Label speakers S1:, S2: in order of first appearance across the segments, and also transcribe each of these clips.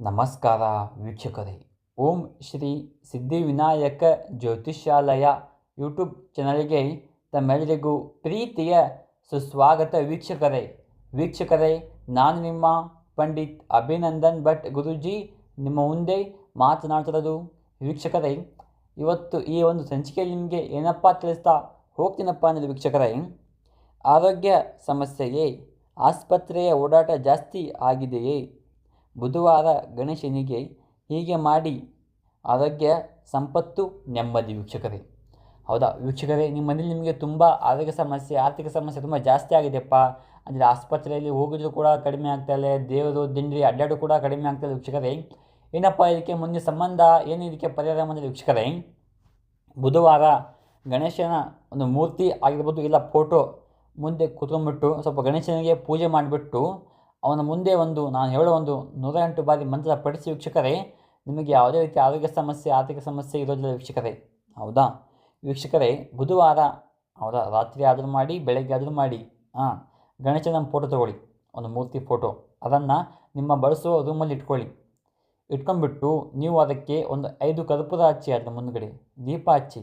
S1: ನಮಸ್ಕಾರ ವೀಕ್ಷಕರೇ. ಓಂ ಶ್ರೀ ಸಿದ್ಧಿವಿನಾಯಕ ಜ್ಯೋತಿಷ್ಯಾಲಯ ಯೂಟ್ಯೂಬ್ ಚಾನಲ್ಗೆ ತಮ್ಮೆಲ್ಲರಿಗೂ ಪ್ರೀತಿಯ ಸುಸ್ವಾಗತ ವೀಕ್ಷಕರೇ. ವೀಕ್ಷಕರೇ, ನಾನು ನಿಮ್ಮ ಪಂಡಿತ್ ಅಭಿನಂದನ್ ಭಟ್ ಗುರುಜಿ. ನಿಮ್ಮ ಮುಂದೆ ಮಾತನಾಡ್ತಿರೋದು ವೀಕ್ಷಕರೇ, ಇವತ್ತು ಈ ಒಂದು ಸಂಚಿಕೆಯಲ್ಲಿ ನಿಮಗೆ ಏನಪ್ಪ ತಿಳಿಸ್ತಾ ಹೋಗ್ತೀನಪ್ಪ ಅನ್ನೋದು ವೀಕ್ಷಕರೇ. ಆರೋಗ್ಯ ಸಮಸ್ಯೆಯೇ, ಆಸ್ಪತ್ರೆಯ ಓಡಾಟ ಜಾಸ್ತಿ ಆಗಿದೆಯೇ? ಬುಧವಾರ ಗಣೇಶನಿಗೆ ಹೀಗೆ ಮಾಡಿ ಆರೋಗ್ಯ ಸಂಪತ್ತು ನೆಮ್ಮದಿ ವೀಕ್ಷಕರೇ. ಹೌದಾ? ವೀಕ್ಷಕರೇ, ನಿಮ್ಮ ಮನೇಲಿ ನಿಮಗೆ ತುಂಬ ಆರೋಗ್ಯ ಸಮಸ್ಯೆ, ಆರ್ಥಿಕ ಸಮಸ್ಯೆ ತುಂಬ ಜಾಸ್ತಿ ಆಗಿದೆಯಪ್ಪ. ಅಂದರೆ ಆಸ್ಪತ್ರೆಯಲ್ಲಿ ಹೋಗಿದ್ರು ಕೂಡ ಕಡಿಮೆ ಆಗ್ತಾಯಿಲ್ಲ ದೇವರು ದಿಂಡ್ರಿ ಅಡ್ಡಾಡು ಕೂಡ ಕಡಿಮೆ ಆಗ್ತಾಯಿಲ್ಲ ವೀಕ್ಷಕರೇ. ಏನಪ್ಪ ಇದಕ್ಕೆ ಮುಂದೆ ಸಂಬಂಧ? ಏನು ಇದಕ್ಕೆ ಪರಿಹಾರ ಅಂದರೆ ವೀಕ್ಷಕರೇ? ಬುಧವಾರ ಗಣೇಶನ ಒಂದು ಮೂರ್ತಿ ಆಗಿರ್ಬೋದು, ಇಲ್ಲ ಫೋಟೋ ಮುಂದೆ ಕೂತ್ಕೊಂಡ್ಬಿಟ್ಟು ಸ್ವಲ್ಪ ಗಣೇಶನಿಗೆ ಪೂಜೆ ಮಾಡಿಬಿಟ್ಟು ಅವನ ಮುಂದೆ ಒಂದು, ನಾನು ಹೇಳೋ ಒಂದು ನೂರ ಎಂಟು ಬಾರಿ ಮಂತ್ರ ಪಡಿಸಿ ವೀಕ್ಷಕರೇ, ನಿಮಗೆ ಯಾವುದೇ ರೀತಿ ಆರೋಗ್ಯ ಸಮಸ್ಯೆ, ಆರ್ಥಿಕ ಸಮಸ್ಯೆ ಇರೋದಿಲ್ಲ ವೀಕ್ಷಕರೇ. ಹೌದಾ? ವೀಕ್ಷಕರೇ, ಬುಧವಾರ ಹೌದಾ ರಾತ್ರಿ ಆದರೂ ಮಾಡಿ, ಬೆಳಗ್ಗೆ ಆದರೂ ಮಾಡಿ ಹಾಂ ಗಣೇಶನ ಫೋಟೋ ತೊಗೊಳ್ಳಿ, ಒಂದು ಮೂರ್ತಿ ಫೋಟೋ ಅದನ್ನು ನಿಮ್ಮ ಬಳಸುವ ರೂಮಲ್ಲಿ ಇಟ್ಕೊಳ್ಳಿ. ಇಟ್ಕೊಂಡ್ಬಿಟ್ಟು ನೀವು ಅದಕ್ಕೆ ಒಂದು ಐದು ಕರ್ಪೂರ ಹಚ್ಚಿ ಅದರ ಮುಂದುಗಡೆ, ದೀಪ ಹಚ್ಚಿ.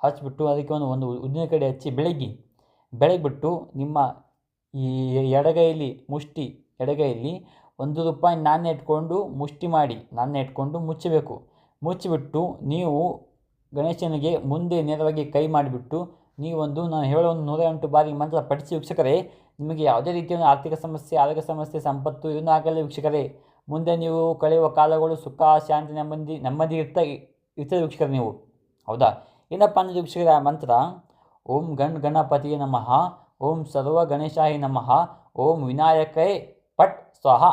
S1: ಹಚ್ಚಿಬಿಟ್ಟು ಅದಕ್ಕೆ ಒಂದು ಒಂದು ಉದ್ದಿನ ಕಡೆ ಹಚ್ಚಿ ಬೆಳಗ್ಗೆ ಬೆಳಗ್ಬಿಟ್ಟು ನಿಮ್ಮ ಈ ಎಡಗೈಲಿ ಮುಷ್ಟಿ ಎಡಗೈಲಿ ಒಂದು ರೂಪಾಯಿ ನಾಣ್ಯ ಇಟ್ಕೊಂಡು ಮುಷ್ಟಿ ಮಾಡಿ ನಾಣ್ಯ ಇಟ್ಕೊಂಡು ಮುಚ್ಚಬೇಕು. ಮುಚ್ಚಿಬಿಟ್ಟು ನೀವು ಗಣೇಶನಿಗೆ ಮುಂದೆ ನೇರವಾಗಿ ಕೈ ಮಾಡಿಬಿಟ್ಟು ನೀವೊಂದು ನಾನು ಹೇಳೋ ಒಂದು ನೂರ ಎಂಟು ಬಾರಿ ಮಂತ್ರ ಪಠಿಸಿ ವೀಕ್ಷಕರೇ, ನಿಮಗೆ ಯಾವುದೇ ರೀತಿಯ ಆರ್ಥಿಕ ಸಮಸ್ಯೆ, ಆರೋಗ್ಯ ಸಮಸ್ಯೆ, ಸಂಪತ್ತು ಇದನ್ನು ಆಗಲ್ಲ ವೀಕ್ಷಕರೇ. ಮುಂದೆ ನೀವು ಕಳೆಯುವ ಕಾಲಗಳು ಸುಖ, ಶಾಂತಿ, ನೆಮ್ಮದಿ ನೆಮ್ಮದಿ ಇರ್ತಾ ಇರ್ತದೆ ವೀಕ್ಷಕರು ನೀವು. ಹೌದಾ? ಏನಪ್ಪ ಅಂದರೆ ವೀಕ್ಷಕರ ಮಂತ್ರ? ಓಂ ಗಣ್ ಗಣಪತಿಯ ನಮಃ, ಓಂ ಸರ್ವ ಗಣೇಶಾಯ ನಮಃ, ಓಂ ವಿನಾಯಕೇ ಪಟ್ ಸ್ವಾಹ.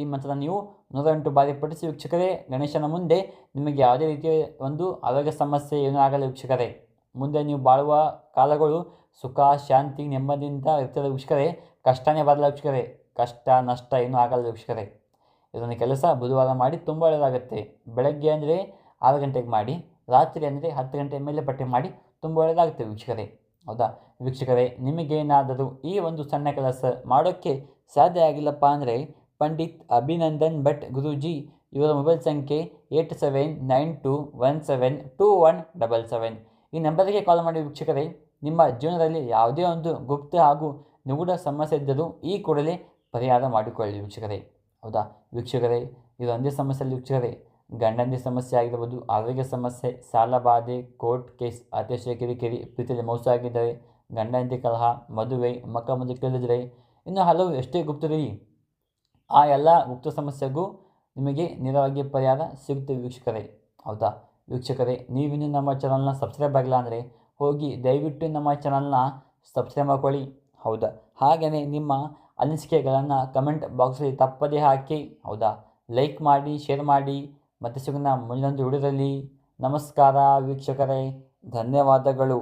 S1: ಈ ಮಂತ್ರ ನೀವು ನೂರೆಂಟು ಬಾರಿ ಪಠಿಸಿ ವೀಕ್ಷಕರೇ, ಗಣೇಶನ ಮುಂದೆ ನಿಮಗೆ ಯಾವುದೇ ರೀತಿಯ ಒಂದು ಆರೋಗ್ಯ ಸಮಸ್ಯೆ ಏನೂ ಆಗಲಿ ವೀಕ್ಷಕರೇ. ಮುಂದೆ ನೀವು ಬಾಳುವ ಕಾಲಗಳು ಸುಖ, ಶಾಂತಿ, ನೆಮ್ಮದಿಯಿಂದ ಇರ್ತದೆ ವೀಕ್ಷಕರೇ. ಕಷ್ಟನೇ ಬರಲ ವೀಕ್ಷಕರೇ. ಕಷ್ಟ, ನಷ್ಟ ಏನೂ ಆಗಲ್ಲ ವೀಕ್ಷಕರೇ. ಇದೊಂದು ಕೆಲಸ ಬುಧವಾರ ಮಾಡಿ ತುಂಬ ಒಳ್ಳೆಯದಾಗುತ್ತೆ. ಬೆಳಗ್ಗೆ ಅಂದರೆ ಆರು ಗಂಟೆಗೆ ಮಾಡಿ, ರಾತ್ರಿ ಅಂದರೆ ಹತ್ತು ಗಂಟೆ ಮೇಲೆ ಪಟ್ಟಿ ಮಾಡಿ ತುಂಬ ಒಳ್ಳೆಯದಾಗುತ್ತೆ ವೀಕ್ಷಕರೇ. ಹೌದಾ? ವೀಕ್ಷಕರೇ, ನಿಮಗೇನಾದರೂ ಈ ಒಂದು ಸಣ್ಣ ಕೆಲಸ ಮಾಡೋಕ್ಕೆ ಸಾಧ್ಯ ಆಗಿಲ್ಲಪ್ಪ ಅಂದರೆ ಪಂಡಿತ್ ಅಭಿನಂದನ್ ಭಟ್ ಗುರೂಜಿ. ಇವರ ಮೊಬೈಲ್ ಸಂಖ್ಯೆ eight seven nine two one seven two one double seven. ಈ ನಂಬರಿಗೆ ಕಾಲ್ ಮಾಡಿ ವೀಕ್ಷಕರೇ, ನಿಮ್ಮ ಜೀವನದಲ್ಲಿ ಯಾವುದೇ ಒಂದು ಗುಪ್ತ ಹಾಗೂ ನಿಗೂಢ ಸಮಸ್ಯೆ ಇದ್ದರೂ ಈ ಕೂಡಲೇ ಪರಿಹಾರ ಮಾಡಿಕೊಳ್ಳಿ ವೀಕ್ಷಕರೇ. ಹೌದಾ? ವೀಕ್ಷಕರೇ, ಇದೊಂದೇ ಸಮಸ್ಯೆಯಲ್ಲಿ ವೀಕ್ಷಕರೇ, ಗಂಡಂದಿ ಸಮಸ್ಯೆ ಆಗಿರ್ಬೋದು, ಆರೋಗ್ಯ ಸಮಸ್ಯೆ, ಸಾಲ ಬಾಧೆ, ಕೋರ್ಟ್ ಕೇಸ್ ಅತಿಶಯ ಕಿರಿಕಿರಿ, ಪ್ರೀತಿಯಲ್ಲಿ ಮೋಸ ಆಗಿದ್ದರೆ, ಗಂಡಂದಿ ಕಲಹ, ಮದುವೆ, ಮಕ್ಕ ಮದುವೆ ಕೇಳಿದರೆ ಇನ್ನು ಹಲವು ಎಷ್ಟೇ ಗುಪ್ತರಿ ಆ ಎಲ್ಲ ಗುಪ್ತ ಸಮಸ್ಯೆಗೂ ನಿಮಗೆ ನೇರವಾಗಿ ಪರಿಹಾರ ಸಿಗುತ್ತೆ ವೀಕ್ಷಕರೇ. ಹೌದಾ? ವೀಕ್ಷಕರೇ ನೀವಿನ್ನೂ ನಮ್ಮ ಚಾನಲ್ನ ಸಬ್ಸ್ಕ್ರೈಬ್ ಆಗಿಲ್ಲ ಅಂದರೆ ಹೋಗಿ ದಯವಿಟ್ಟು ನಮ್ಮ ಚಾನಲ್ನ ಸಬ್ಸ್ಕ್ರೈಬ್ ಮಾಡ್ಕೊಳ್ಳಿ. ಹೌದಾ? ಹಾಗೆಯೇ ನಿಮ್ಮ ಅನಿಸಿಕೆಗಳನ್ನು ಕಮೆಂಟ್ ಬಾಕ್ಸಲ್ಲಿ ತಪ್ಪದೇ ಹಾಕಿ, ಹೌದಾ? ಲೈಕ್ ಮಾಡಿ, ಶೇರ್ ಮಾಡಿ, ಮತ್ತೆ ಸಿಗೋಣ ಮುಂದೊಂದು ವಿಡಿಯೋದಲ್ಲಿ ನಮಸ್ಕಾರ ವೀಕ್ಷಕರೇ. ಧನ್ಯವಾದಗಳು.